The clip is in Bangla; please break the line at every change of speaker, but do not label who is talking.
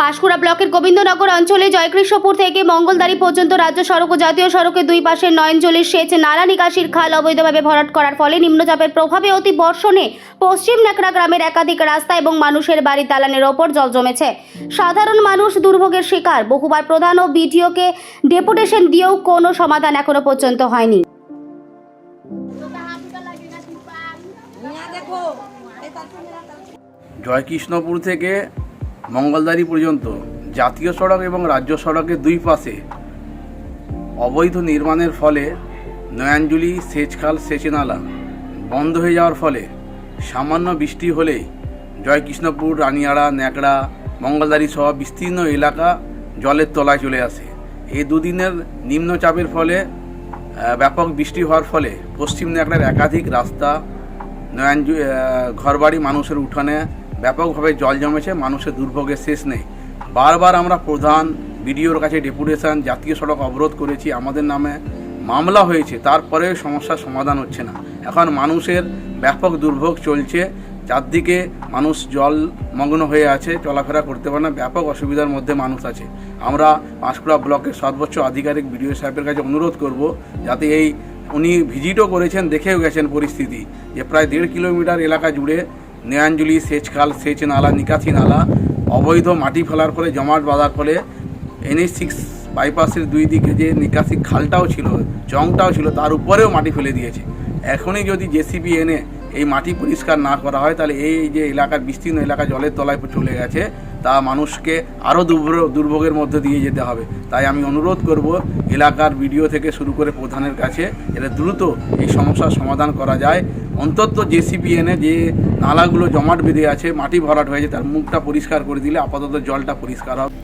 পাঁশকুড়া ব্লকের গোবিন্দনগর অঞ্চলে জয়কৃষ্ণপুর থেকে মঙ্গলদারি পর্যন্ত রাজ্য সড়ক ও জাতীয় সড়কে দুই পাশের নয়নজলির সেচ, নালা নিকাশির খাল অবৈধভাবে ভরাট করার ফলে নিম্নচাপের প্রভাবে অতি বর্ষণে পশ্চিম নাকড়া গ্রামের একাধিক রাস্তা এবং মানুষের বাড়ি দালানের ওপর জল জমেছে। সাধারণ মানুষ দুর্ভোগের শিকার। বহুবার প্রধান ও বিডিওকে ডেপুটেশন দিয়েও কোনো সমাধান এখনও পর্যন্ত হয়নি।
জয়কৃষ্ণপুর থেকে মঙ্গলদারি পর্যন্ত জাতীয় সড়ক এবং রাজ্য সড়কের দুই পাশে অবৈধ নির্মাণের ফলে নয়াঞ্জলি সেচখাল সেচেনালা বন্ধ হয়ে যাওয়ার ফলে সামান্য বৃষ্টি হলেই জয়কৃষ্ণপুর রানিয়াড়া ন্যাকড়া মঙ্গলদারি সহ বিস্তীর্ণ এলাকা জলের তলায় চলে আসে। এই দুদিনের নিম্নচাপের ফলে ব্যাপক বৃষ্টি হওয়ার ফলে পশ্চিম ন্যাকড়ার একাধিক রাস্তা নয়নজু আহ, ঘরবাড়ি মানুষের উঠানে ব্যাপকভাবে জল জমেছে, মানুষের দুর্ভোগের শেষ নেই। বারবার আমরা প্রধান বিডিওর কাছে ডেপুটেশন, জাতীয় সড়ক অবরোধ করেছি, আমাদের নামে মামলা হয়েছে, তারপরেও সমস্যার সমাধান হচ্ছে না। এখন মানুষের ব্যাপক দুর্ভোগ চলছে চারদিকে মানুষ জল মগ্ন হয়ে আছে, চলাফেরা করতে পারে না, ব্যাপক অসুবিধার মধ্যে মানুষ আছে। আমরা পাঁশকুড়া ব্লকের সর্বোচ্চ আধিকারিক বিডিও সাহেবের কাছে অনুরোধ করব, যাতে এই উনি ভিজিটও করেছেন, দেখেও গেছেন পরিস্থিতি, যে প্রায় দেড় কিলোমিটার এলাকা জুড়ে নেয়াঞ্জলি, সেচখাল সেচ নালা নিকাশি নালা অবৈধ মাটি ফেলার ফলে, জমাট বাঁধার ফলে এনএইচ সিক্স বাইপাসের দুই দিকে যে নিকাশি খালটাও ছিল চংটাও ছিল, তার উপরেও মাটি ফেলে দিয়েছে। এখনই যদি জেসিবি এনে এই মাটি পরিষ্কার না করা হয়, তাহলে এই যে এলাকার বিস্তীর্ণ এলাকা জলের তলায় চলে গেছে, তা মানুষকে আরও দুর্ভোগ, দুর্ভোগের মধ্যে দিয়ে যেতে হবে। তাই আমি অনুরোধ করব, এলাকার ভিডিও থেকে শুরু করে প্রধানের কাছে এটা দ্রুত এই সমস্যার সমাধান করা যায়। অন্তত জেসিবি এনে যে নালাগুলো জমাট বেঁধে আছে, মাটি ভরাট হয়েছে, তার মুখটা পরিষ্কার করে দিলে আপাতত জলটা পরিষ্কার হবে।